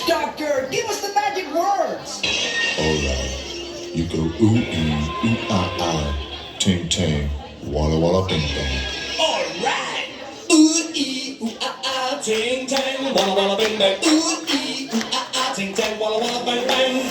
English, Doctor! Give us the magic words! Alright. You go ooh ee, ooh ah ah, ting ting, walla walla bing bang. Alright! Ooh ee, ooh ah ah, ting ting, walla walla bing bang. Ooh ee, ooh ah ah, ting ting, walla walla bang bang.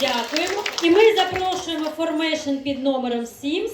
Дякуємо. І ми запрошуємо формейшн під номером 7.